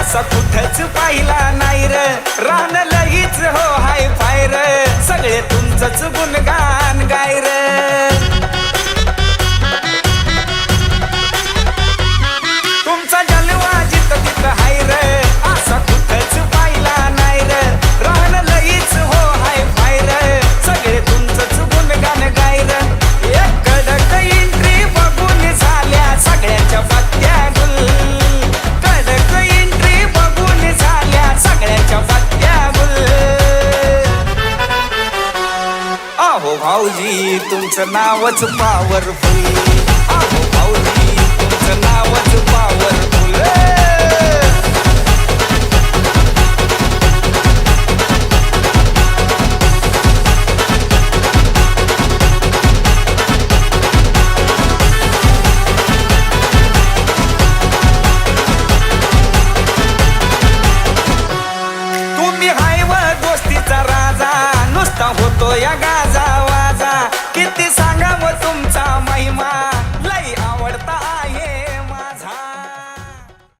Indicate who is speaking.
Speaker 1: असा कुठंच पाहिला नाही र. रान लईच आहो भाऊजी तुमचं नावच पावरफुल आहो भाऊजी तुमचं नावच पावरफुल तुम्ही हाय व गोष्टीचा राजा. então voltou e agasalhou.